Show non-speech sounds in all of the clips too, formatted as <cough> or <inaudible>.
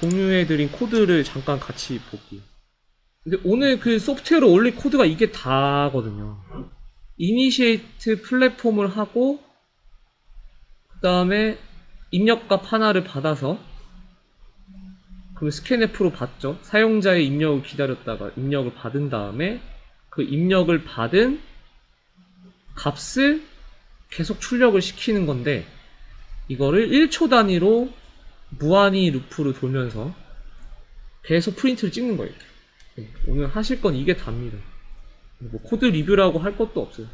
공유해드린 코드를 잠깐 같이 볼게요. 근데 오늘 그 소프트웨어로 올릴 코드가 이게 다거든요. 이니시에이트 플랫폼을 하고 그 다음에 입력값 하나를 받아서 그럼 스캔F로 받죠. 사용자의 입력을 기다렸다가 입력을 받은 다음에 그 입력을 받은 값을 계속 출력을 시키는 건데 이거를 1초 단위로 무한히 루프로 돌면서 계속 프린트를 찍는 거예요. 네, 오늘 하실 건 이게 답니다. 뭐 코드 리뷰라고 할 것도 없어요.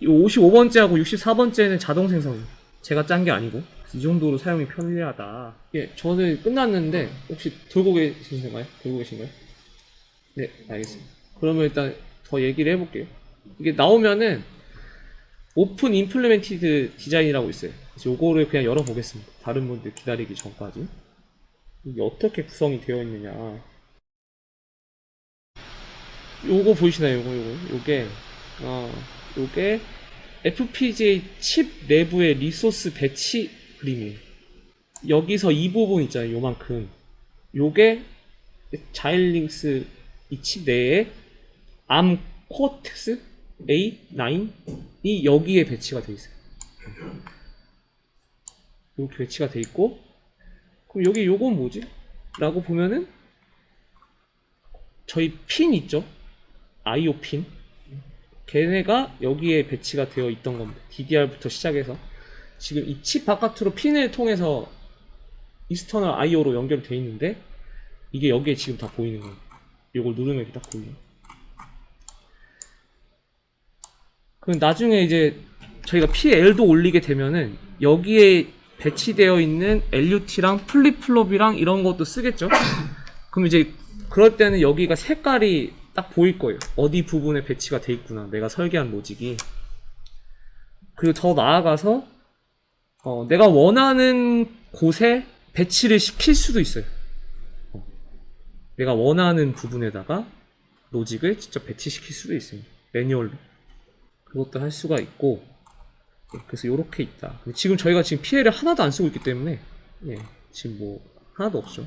이 55번째하고 64번째는 자동 생성이에요. 제가 짠 게 아니고 이 정도로 사용이 편리하다. 예, 저는 끝났는데 혹시 들고 계신가요? 들고 계신가요? 네, 알겠습니다. 그러면 일단 더 얘기를 해볼게요. 이게 나오면은 오픈 임플리멘티드 디자인이라고 있어요. 요거를 그냥 열어보겠습니다. 다른 분들 기다리기 전까지. 이게 어떻게 구성이 되어 있느냐. 요거 보이시나요? 요거, 요거. 요게, 어, 요게 FPGA 칩 내부의 리소스 배치 그림이에요. 여기서 이 부분 있잖아요. 요만큼. 요게 자일링스 이 칩 내에 암 코텍스 A9이 여기에 배치가 돼 있어요. 이렇게 배치가 돼 있고 그럼 여기 요건 뭐지? 라고 보면은 저희 핀 있죠? IO 핀 걔네가 여기에 배치가 되어 있던 겁니다. DDR부터 시작해서 지금 이 칩 바깥으로 핀을 통해서 이스터널 IO로 연결되어 있는데 이게 여기에 지금 다 보이는 거예요. 이걸 누르면 이렇게 딱 보이죠. 그럼 나중에 이제 저희가 PL도 올리게 되면은 여기에 배치되어 있는 LUT랑 플립플롭이랑 이런 것도 쓰겠죠? 그럼 이제 그럴 때는 여기가 색깔이 딱 보일 거예요. 어디 부분에 배치가 돼 있구나. 내가 설계한 로직이. 그리고 더 나아가서 어, 내가 원하는 곳에 배치를 시킬 수도 있어요. 어, 내가 원하는 부분에다가 로직을 직접 배치시킬 수도 있습니다. 매뉴얼로. 그것도 할 수가 있고 예, 그래서 이렇게 있다. 지금 저희가 지금 PL을 하나도 안 쓰고 있기 때문에 예, 지금 뭐 하나도 없죠.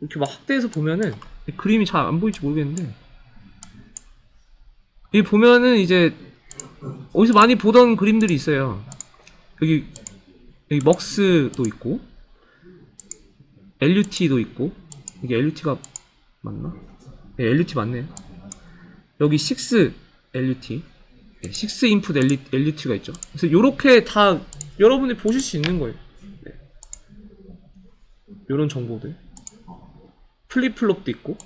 이렇게 막 확대해서 보면은 이 그림이 잘 안 보일지 모르겠는데 여기 보면은 이제 어디서 많이 보던 그림들이 있어요. 여기 여기 먹스도 있고 LUT도 있고 이게 LUT가 맞나? 네, LUT 맞네요. 여기 6 LUT, 6 인풋 LUT가 있죠. 그래서 이렇게 다 여러분이 보실 수 있는 거예요. 네. 이런 정보들. 플립플롭도 있고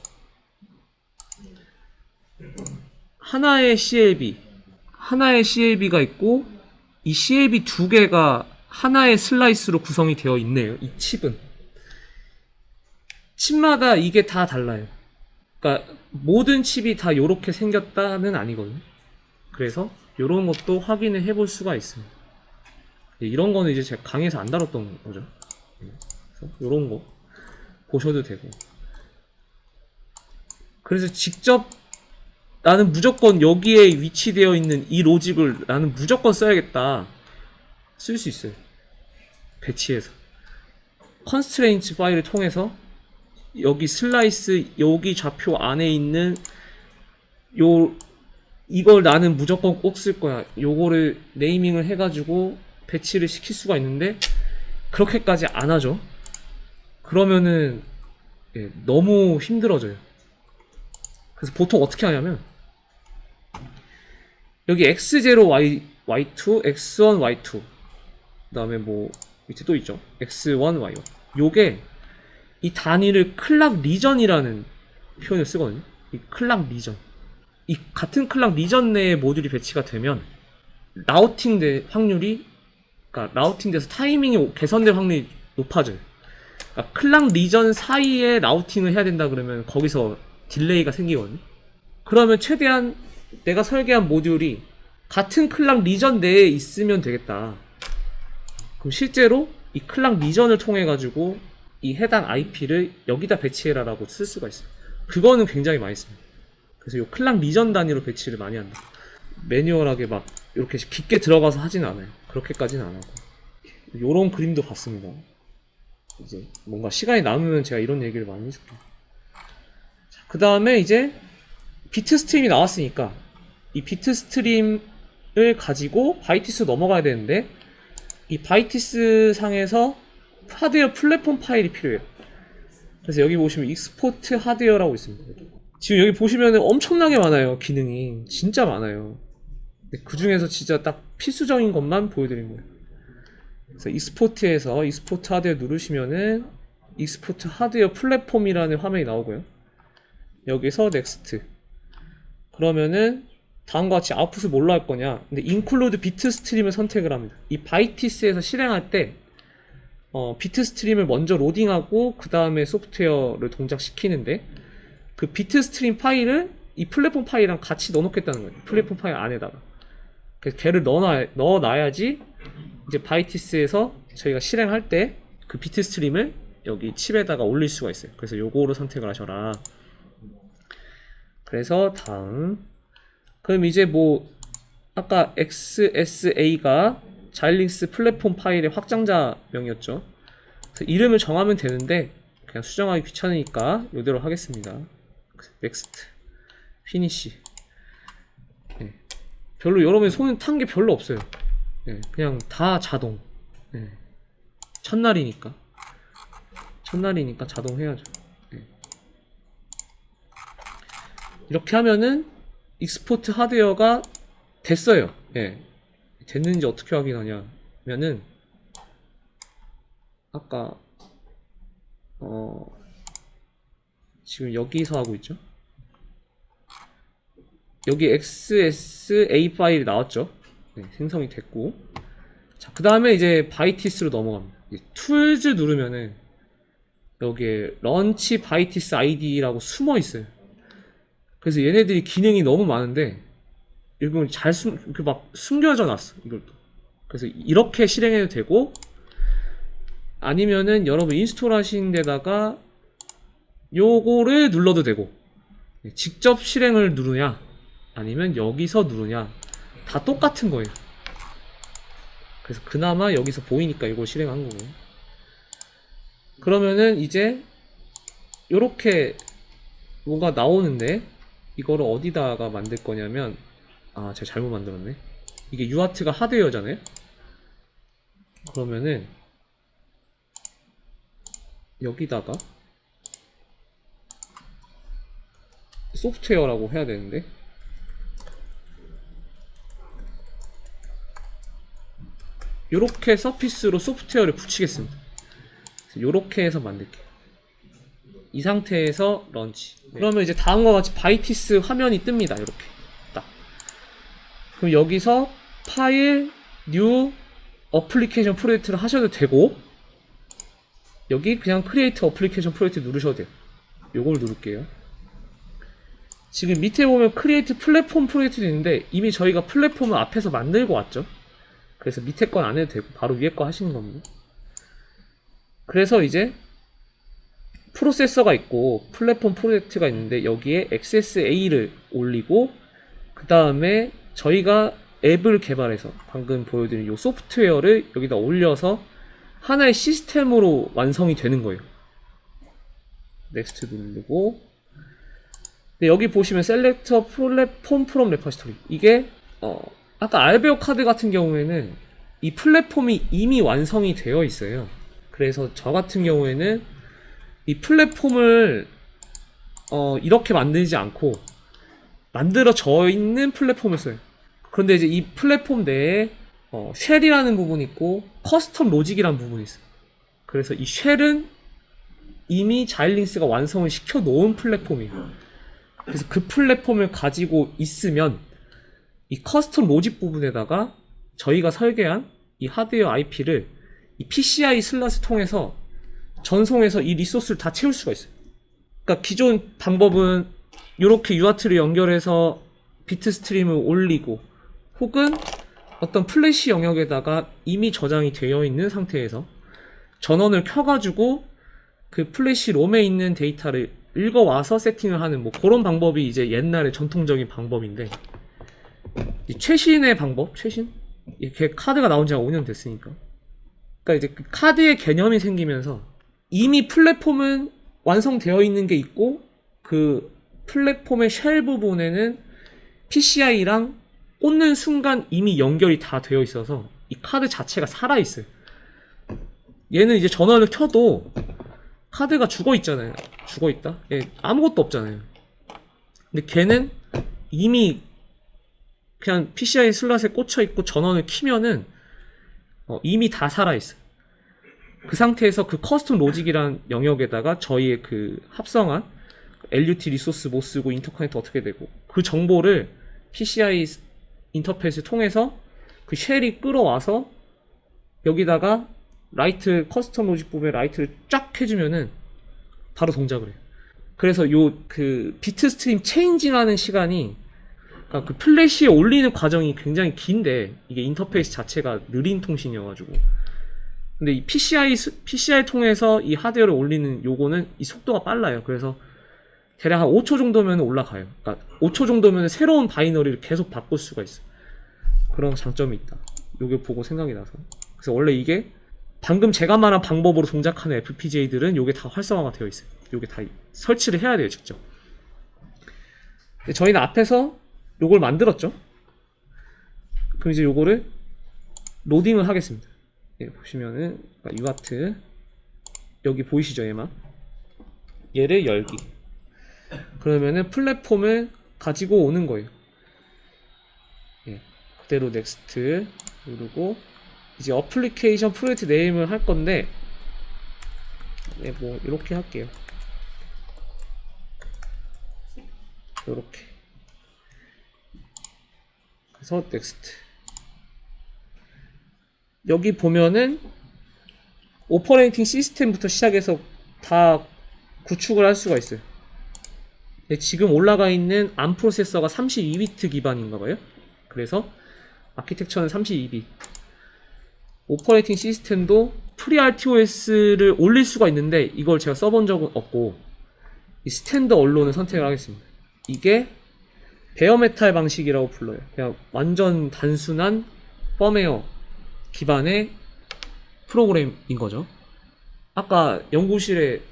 하나의 CLB 하나의 CLB가 있고 이 CLB 두 개가 하나의 슬라이스로 구성이 되어 있네요. 이 칩은 칩마다 이게 다 달라요. 그러니까 모든 칩이 다 이렇게 생겼다는 아니거든요. 그래서 이런 것도 확인을 해볼 수가 있습니다. 예, 이런 거는 이제 제가 강의에서 안 다뤘던 거죠. 예, 이런 거 보셔도 되고. 그래서 직접 나는 무조건 여기에 위치되어 있는 이 로직을 나는 무조건 써야겠다. 쓸 수 있어요. 배치해서. 컨스트레인츠 파일을 통해서 여기 슬라이스 여기 좌표 안에 있는 요 이걸 나는 무조건 꼭 쓸 거야. 요거를 네이밍을 해가지고 배치를 시킬 수가 있는데 그렇게까지 안 하죠. 그러면은 예, 너무 힘들어져요. 그래서 보통 어떻게 하냐면 여기 x0 y y2 x1 y2 그 다음에 뭐 밑에 또 있죠. x1 y1 요게 이 단위를 클락 리전이라는 표현을 쓰거든요. 이 클락 리전. 이 같은 클락 리전 내에 모듈이 배치가 되면 라우팅 될 확률이 그러니까 라우팅 돼서 타이밍이 개선될 확률이 높아져요. 그러니까 클락 리전 사이에 라우팅을 해야 된다 그러면 거기서 딜레이가 생기거든요. 그러면 최대한 내가 설계한 모듈이 같은 클락 리전 내에 있으면 되겠다. 그럼 실제로 이 클락 리전을 통해 가지고 이 해당 IP를 여기다 배치해라라고 쓸 수가 있어요. 그거는 굉장히 많이 씁니다. 그래서 이 클락 리전 단위로 배치를 많이 한다. 매뉴얼하게 막 이렇게 깊게 들어가서 하진 않아요. 그렇게까지는 안 하고. 요런 그림도 봤습니다. 이제 뭔가 시간이 남으면 제가 이런 얘기를 많이 해줄게요. 그 다음에 이제 비트 스트림이 나왔으니까 이 비트 스트림을 가지고 바이티스 넘어가야 되는데 이 바이티스 상에서 하드웨어 플랫폼 파일이 필요해요. 그래서 여기 보시면 익스포트 하드웨어라고 있습니다. 지금 여기 보시면 엄청나게 많아요. 기능이 진짜 많아요. 그 중에서 진짜 딱 필수적인 것만 보여드린 거예요. 그래서 익스포트에서 익스포트 하드웨어 누르시면은 익스포트 하드웨어 플랫폼이라는 화면이 나오고요. 여기서 넥스트. 그러면은 다음과 같이 아웃풋을 뭘로 할 거냐? 근데 include 비트 스트림을 선택을 합니다. 이 바이티스에서 실행할 때 어, 비트 스트림을 먼저 로딩하고 그 다음에 소프트웨어를 동작시키는데 그 비트 스트림 파일을 이 플랫폼 파일이랑 같이 넣어놓겠다는 거예요. 플랫폼 파일 안에다가. 그래서 걔를 넣어놔, 넣어놔야지 이제 바이티스에서 저희가 실행할 때 그 비트 스트림을 여기 칩에다가 올릴 수가 있어요. 그래서 요거로 선택을 하셔라. 그래서 다음. 그럼 이제 뭐 아까 XSA가 자일링스 플랫폼 파일의 확장자명이었죠. 이름을 정하면 되는데 그냥 수정하기 귀찮으니까 이대로 하겠습니다. 넥스트 피니시. 네. 별로 여러분이 손탄게 별로 없어요. 네, 그냥 다 자동. 네. 첫날이니까. 첫날이니까 자동 해야죠. 네. 이렇게 하면은 익스포트 하드웨어가 됐어요. 예. 됐는지 어떻게 확인하냐면은 아까 어 지금 여기서 하고 있죠. 여기 XSA 파일이 나왔죠. 네, 생성이 됐고 자, 그 다음에 이제 바이티스로 넘어갑니다. 이제 툴즈 누르면은 여기에 런치 바이티스 아이디라고 숨어 있어요. 그래서 얘네들이 기능이 너무 많은데 이건 잘 숨, 그막 숨겨져 놨어, 이걸도. 그래서 이렇게 실행해도 되고, 아니면은 여러분 인스톨 하신 데다가 요거를 눌러도 되고, 네, 직접 실행을 누르냐, 아니면 여기서 누르냐, 다 똑같은 거예요. 그래서 그나마 여기서 보이니까 이거 실행한 거고요. 그러면은 이제 요렇게 뭐가 나오는데 이거를 어디다가 만들 거냐면 아 제가 잘못 만들었네 이게 유아트가 하드웨어잖아요 그러면은 여기다가 소프트웨어라고 해야 되는데 요렇게 서피스로 소프트웨어를 붙이겠습니다 요렇게 해서 만들게요 이 상태에서 런치. 그러면 이제 다음과 같이 바이티스 화면이 뜹니다. 이렇게 딱. 그럼 여기서 파일, 뉴, 어플리케이션 프로젝트를 하셔도 되고 여기 그냥 크리에이트 어플리케이션 프로젝트 누르셔도 돼요. 요걸 누를게요. 지금 밑에 보면 크리에이트 플랫폼 프로젝트도 있는데 이미 저희가 플랫폼을 앞에서 만들고 왔죠. 그래서 밑에 건 안 해도 되고 바로 위에 거 하시는 겁니다. 그래서 이제 프로세서가 있고 플랫폼 프로젝트가 있는데 여기에 XSA를 올리고 그 다음에 저희가 앱을 개발해서 방금 보여드린 이 소프트웨어를 여기다 올려서 하나의 시스템으로 완성이 되는 거예요. 넥스트 누르고 여기 보시면 셀렉터 플랫폼 프롬 레퍼시토리 이게 어 아까 알베오 카드 같은 경우에는 이 플랫폼이 이미 완성이 되어 있어요. 그래서 저 같은 경우에는 이 플랫폼을 어, 이렇게 만들지 않고 만들어져 있는 플랫폼을 써요. 그런데 이제 이 플랫폼 내에 어, 쉘이라는 부분이 있고 커스텀 로직이라는 부분이 있어요. 그래서 이 쉘은 이미 자일링스가 완성을 시켜 놓은 플랫폼이에요. 그래서 그 플랫폼을 가지고 있으면 이 커스텀 로직 부분에다가 저희가 설계한 이 하드웨어 IP를 이 PCI 슬롯을 통해서 전송해서 이 리소스를 다 채울 수가 있어요. 그러니까 기존 방법은 이렇게 UART를 연결해서 비트 스트림을 올리고 혹은 어떤 플래시 영역에다가 이미 저장이 되어 있는 상태에서 전원을 켜가지고 그 플래시 롬에 있는 데이터를 읽어와서 세팅을 하는 뭐 그런 방법이 이제 옛날의 전통적인 방법인데 이 최신의 방법, 최신? 이렇게 카드가 나온 지가 5년 됐으니까. 그러니까 이제 그 카드의 개념이 생기면서 이미 플랫폼은 완성되어 있는 게 있고 그 플랫폼의 쉘 부분에는 PCI랑 꽂는 순간 이미 연결이 다 되어 있어서 이 카드 자체가 살아 있어요. 얘는 이제 전원을 켜도 카드가 죽어 있잖아요. 죽어 있다? 예, 아무것도 없잖아요. 근데 걔는 이미 그냥 PCI 슬롯에 꽂혀 있고 전원을 키면은 어, 이미 다 살아 있어요. 그 상태에서 그 커스텀 로직이란 영역에다가 저희의 그 합성한 LUT 리소스 못 쓰고 인터커넥터 어떻게 되고 그 정보를 PCI 인터페이스 통해서 그 쉘이 끌어와서 여기다가 라이트 커스텀 로직 부분에 라이트를 쫙 해주면은 바로 동작을 해요. 그래서 요 그 비트 스트림 체인징하는 시간이 그러니까 그 플래시에 올리는 과정이 굉장히 긴데 이게 인터페이스 자체가 느린 통신이어가지고 근데 이 PCI 스- PCI 통해서 이 하드웨어를 올리는 요거는 이 속도가 빨라요. 그래서 대략 한 5초 정도면 올라가요. 그러니까 5초 정도면 새로운 바이너리를 계속 바꿀 수가 있어. 요 그런 장점이 있다. 요게 보고 생각이 나서. 그래서 원래 이게 방금 제가 말한 방법으로 동작하는 FPGA들은 요게 다 활성화가 되어 있어요. 요게 다 설치를 해야 돼요, 직접. 저희는 앞에서 요걸 만들었죠. 그럼 이제 요거를 로딩을 하겠습니다. 예, 보시면은 그러니까 유아트 여기 보이시죠, 얘만? 얘를 열기. 그러면은 플랫폼을 가지고 오는 거예요. 예, 그대로 넥스트 누르고 이제 어플리케이션 프로젝트 네임을 할 건데 네, 뭐 이렇게 할게요. 이렇게. 그래서 넥스트. 여기 보면은 오퍼레이팅 시스템부터 시작해서 다 구축을 할 수가 있어요. 네, 지금 올라가 있는 암 프로세서가 32비트 기반인가 봐요. 그래서 아키텍처는 32빗. 오퍼레이팅 시스템도 프리 RTOS를 올릴 수가 있는데 이걸 제가 써본 적은 없고 이 스탠더 언론을 선택을 하겠습니다. 이게 베어메탈 방식이라고 불러요. 그냥 완전 단순한 펌웨어 기반의 프로그램인 거죠. 아까 연구실에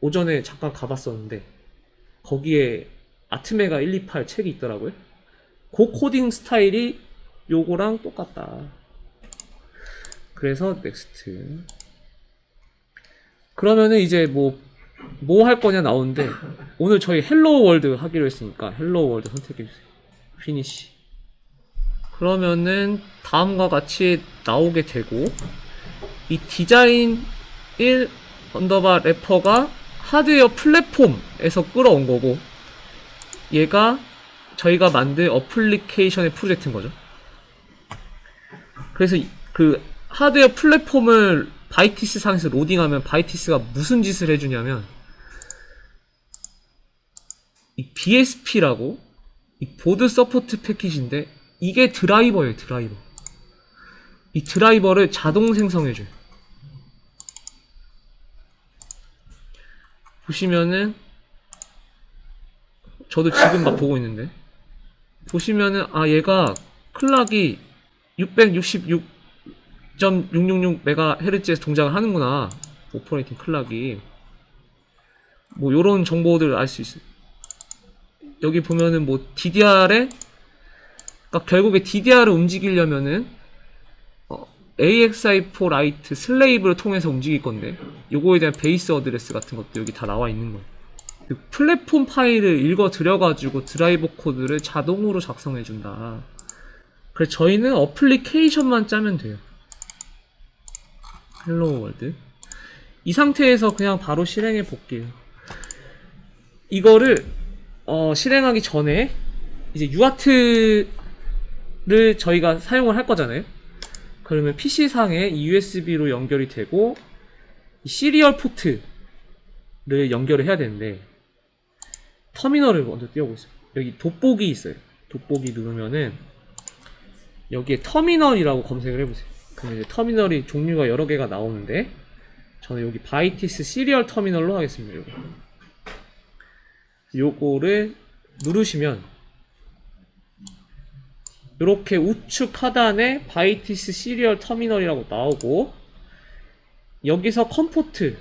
오전에 잠깐 가봤었는데 거기에 아트메가 128 책이 있더라고요. 그 코딩 스타일이 요거랑 똑같다. 그래서 넥스트. 그러면은 이제 뭐 뭐 할 거냐 나오는데 오늘 저희 헬로 월드 하기로 했으니까 헬로 월드 선택해 주세요. 피니시. 그러면은 다음과 같이 나오게 되고 이 디자인 1 언더바 래퍼가 하드웨어 플랫폼에서 끌어온 거고 얘가 저희가 만든 어플리케이션의 프로젝트인 거죠. 그래서 이- 그 하드웨어 플랫폼을 바이티스 상에서 로딩하면 바이티스가 무슨 짓을 해주냐면 이 BSP라고 이 보드 서포트 패키지인데 이게 드라이버예요 드라이버. 이 드라이버를 자동 생성해줘요. 보시면은 저도 지금 막 보고 있는데 보시면은 아 얘가 클락이 666.666MHz에서 동작을 하는구나 오퍼레이팅 클락이 뭐 요런 정보들을 알수 있어요 여기 보면은 뭐 DDR에 그러니까 결국에 DDR을 움직이려면은 어, AXI4 라이트 슬레이브를 통해서 움직일 건데 요거에 대한 베이스 어드레스 같은 것도 여기 다 나와 있는 거예요. 그 플랫폼 파일을 읽어 들여가지고 드라이버 코드를 자동으로 작성해 준다. 그래서 저희는 어플리케이션만 짜면 돼요. 헬로 월드. 이 상태에서 그냥 바로 실행해 볼게요. 이거를 어, 실행하기 전에 이제 UART를 저희가 사용을 할 거잖아요. 그러면 PC상에 USB로 연결이 되고 이 시리얼 포트를 연결을 해야 되는데 터미널을 먼저 띄워보세요. 여기 돋보기 있어요. 돋보기 누르면은 여기에 터미널이라고 검색을 해보세요. 그럼 이제 터미널이 종류가 여러 개가 나오는데 저는 여기 바이티스 시리얼 터미널로 하겠습니다. 요거. 요거를 누르시면 이렇게 우측 하단에 바이티스 시리얼 터미널이라고 나오고 여기서 컴포트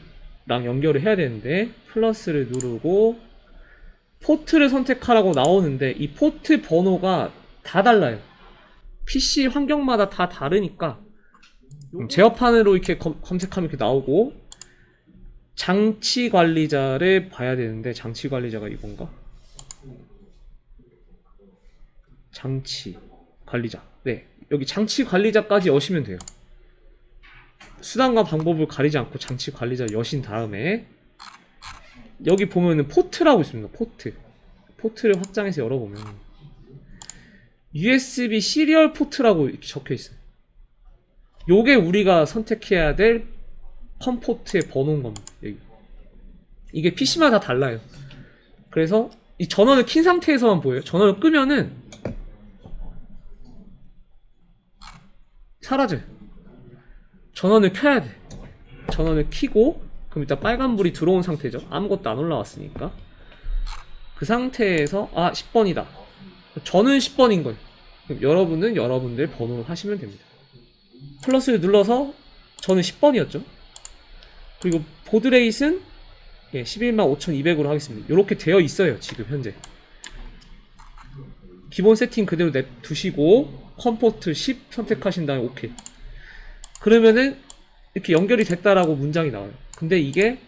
연결을 해야 되는데 플러스를 누르고 포트를 선택하라고 나오는데 이 포트 번호가 다 달라요. PC 환경마다 다 다르니까 음, 제어판으로 이렇게 검, 검색하면 이렇게 나오고 장치 관리자를 봐야 되는데 장치 관리자가 이건가? 장치 관리자. 네. 여기 장치 관리자까지 여시면 돼요. 수단과 방법을 가리지 않고 장치 관리자 여신 다음에 여기 보면은 포트라고 있습니다. 포트. 포트를 확장해서 열어보면 USB 시리얼 포트라고 적혀 있어요. 요게 우리가 선택해야 될 컴포트의 번호인 겁니다. 여기. 이게 PC마다 달라요. 그래서 이 전원을 킨 상태에서만 보여요. 전원을 끄면은 사라져요. 전원을 켜야 돼. 전원을 켜고 그럼 일단 빨간불이 들어온 상태죠. 아무것도 안 올라왔으니까. 그 상태에서 아 10번이다. 저는 10번인 거예요. 여러분은 여러분들 번호를 하시면 됩니다. 플러스를 눌러서 저는 10번이었죠. 그리고 보드레이트는 예, 11만 5200으로 하겠습니다. 이렇게 되어 있어요. 지금 현재. 기본 세팅 그대로 냅두시고 컴포트 10 선택하신 다음에 오케이. 그러면은 이렇게 연결이 됐다라고 문장이 나와요. 근데 이게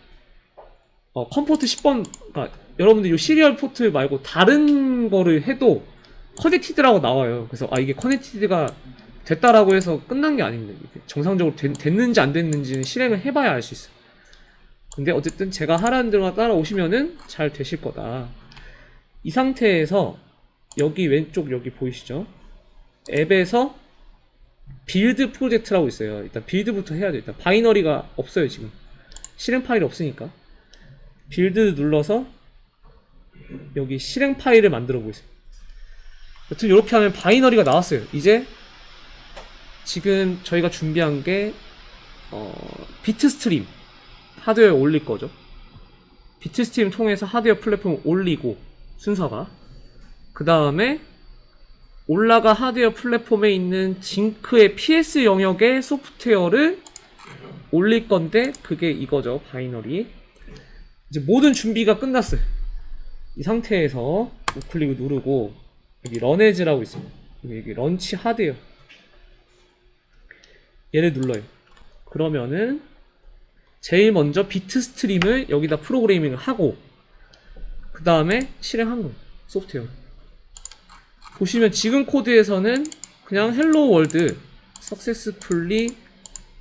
어, 컴포트 10번, 그러니까 여러분들 이 시리얼 포트 말고 다른 거를 해도 커넥티드라고 나와요. 그래서 아 이게 커넥티드가 됐다라고 해서 끝난 게 아닙니다. 정상적으로 됐, 됐는지 안 됐는지는 실행을 해봐야 알 수 있어요. 근데 어쨌든 제가 하라는 대로 따라오시면은 잘 되실 거다. 이 상태에서 여기 왼쪽 여기 보이시죠? 앱에서 빌드 프로젝트라고 있어요. 일단 빌드부터 해야 돼요. 일단 바이너리가 없어요, 지금. 실행 파일이 없으니까. 빌드 눌러서 여기 실행 파일을 만들어 보겠습니다. 여튼 이렇게 하면 바이너리가 나왔어요. 이제 지금 저희가 준비한 게 어, 비트 스트림 하드웨어에 올릴 거죠. 비트 스트림 통해서 하드웨어 플랫폼을 올리고 순서가. 그 다음에 올라가 하드웨어 플랫폼에 있는 징크의 PS 영역의 소프트웨어를 올릴 건데 그게 이거죠 바이너리. 이제 모든 준비가 끝났어요. 이 상태에서 우클릭을 누르고 여기 런에즈라고 있습니다. 여기 런치 하드웨어 얘를 눌러요. 그러면은 제일 먼저 비트 스트림을 여기다 프로그래밍을 하고 그 다음에 실행한 거예요. 소프트웨어 보시면 지금 코드에서는 그냥 헬로 월드 successfully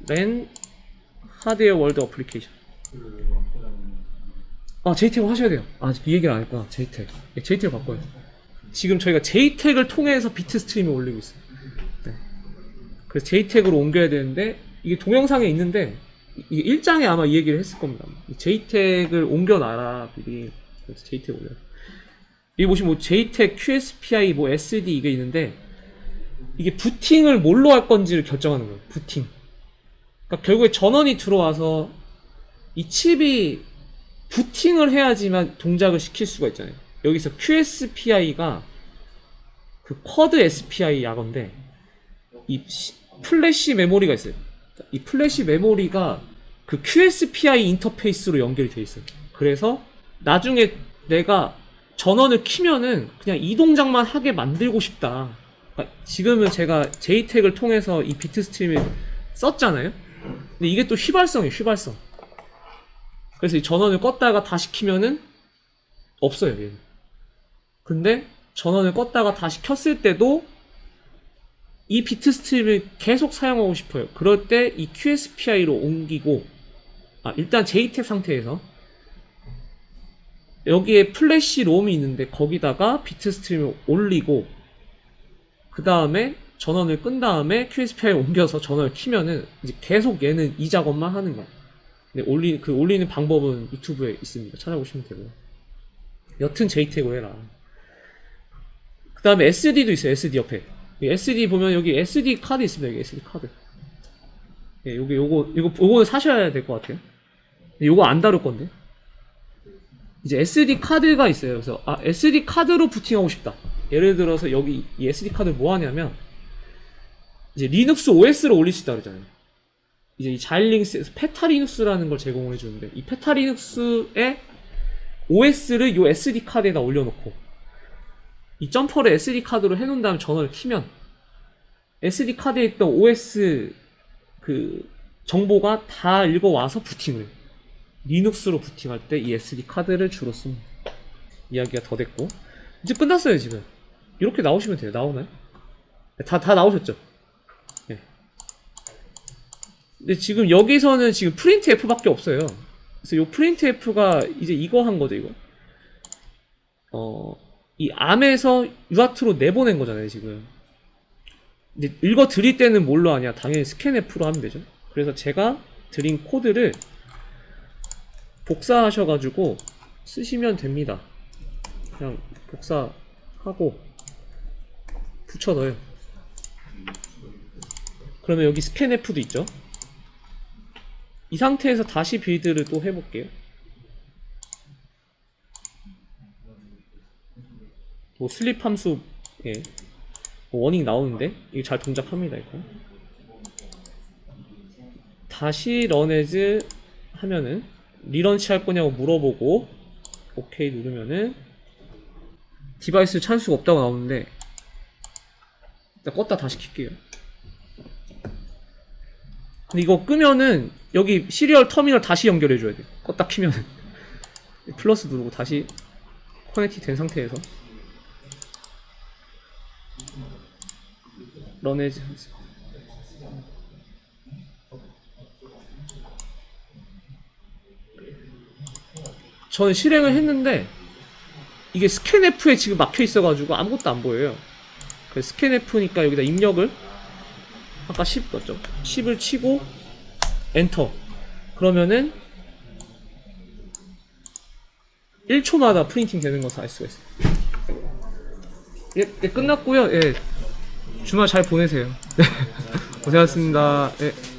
ran 하드웨어 월드 어플리케이션 아 JTAG 하셔야 돼요. 아 이 얘기를 안 했구나. JTAG. 예, JTAG 바꿔요 지금 저희가 JTAG을 통해서 비트 스트림을 올리고 있어요. 네. 그래서 JTAG으로 옮겨야 되는데 이게 동영상에 있는데 이게 1장에 아마 이 얘기를 했을 겁니다 이 JTAG을 옮겨놔라 미리 그래서 JTAG 올려요 여기 보시면 뭐 JTAG, QSPI, 뭐 SD 이게 있는데 이게 부팅을 뭘로 할 건지를 결정하는 거예요. 부팅. 그러니까 결국에 전원이 들어와서 이 칩이 부팅을 해야지만 동작을 시킬 수가 있잖아요. 여기서 QSPI가 그 쿼드 SPI 약인데 이 시- 플래시 메모리가 있어요. 이 플래시 메모리가 그 QSPI 인터페이스로 연결이 돼 있어요. 그래서 나중에 내가 전원을 키면은 그냥 이 동작만 하게 만들고 싶다. 그러니까 지금은 제가 JTAG을 통해서 이 비트 스트림을 썼잖아요. 근데 이게 또 휘발성이에요, 휘발성. 그래서 이 전원을 껐다가 다시 키면은 없어요, 얘는. 근데 전원을 껐다가 다시 켰을 때도 이 비트 스트림을 계속 사용하고 싶어요. 그럴 때 이 QSPI로 옮기고, 아, 일단 JTAG 상태에서 여기에 플래시 롬이 있는데 거기다가 비트 스트림을 올리고 그 다음에 전원을 끈 다음에 QSPI에 옮겨서 전원을 키면은 이제 계속 얘는 이 작업만 하는. 근데 올리 그 올리는 방법은 유튜브에 있습니다. 찾아보시면 되고요. 여튼 JTAG로 해라. 그 다음에 SD도 있어요. SD 옆에. 이 SD 보면 여기 SD 카드 있습니다. 여기 SD 카드. 예, 요게 요거 요거 요거 사셔야 될 것 같아요. 요거 안 다룰 건데. 이제 SD 카드가 있어요. 그래서 아 SD 카드로 부팅하고 싶다. 예를 들어서 여기 이 SD 카드를 뭐 하냐면 이제 리눅스 OS를 올릴 수 있다 그러잖아요. 이제 이 자일링스에서 페타 리눅스라는 걸 제공을 해주는데 이 페타 리눅스에 OS를 이 SD 카드에다 올려놓고 이 점퍼를 SD 카드로 해놓은 다음 전원을 키면 SD 카드에 있던 OS 그 정보가 다 읽어와서 부팅을. 리눅스로 부팅할 때 이 SD 카드를 주로 씁니다. 이야기가 더 됐고 이제 끝났어요 지금 이렇게 나오시면 돼요 나오나요? 다 다 나오셨죠? 네. 근데 지금 여기서는 지금 프린트 F밖에 없어요. 그래서 이 프린트 F가 이제 이거 한 거죠 이거. 어, 이 암에서 UART로 내보낸 거잖아요 지금. 근데 읽어 드릴 때는 뭘로 하냐? 당연히 스캔 F로 하면 되죠. 그래서 제가 드린 코드를 복사하셔가지고 쓰시면 됩니다. 그냥 복사하고 붙여 넣어요. 그러면 여기 스캔 F도 있죠. 이 상태에서 다시 빌드를 또 해볼게요. 뭐 슬립 함수 예. 뭐 워닝 나오는데 이거 잘 동작합니다 이거. 다시 런에즈 하면은 리런치 할 거냐고 물어보고 오케이 누르면은 디바이스 찬수가 없다고 나오는데 일단 껐다 다시 킬게요. 근데 이거 끄면은 여기 시리얼 터미널 다시 연결해 줘야 돼. 껐다 키면은 <laughs> 플러스 누르고 다시 커넥티 된 상태에서 저는 실행을 했는데 이게 스캔F에 지금 막혀 있어가지고 아무것도 안 보여요. 그 스캔F니까 여기다 입력을 아까 10 넣었죠. 10을 치고 엔터. 그러면은 1초마다 프린팅 되는 것을 알 수가 있어요. 예, 예, 끝났고요. 예. 주말 잘 보내세요. <laughs> 고생하셨습니다. 예.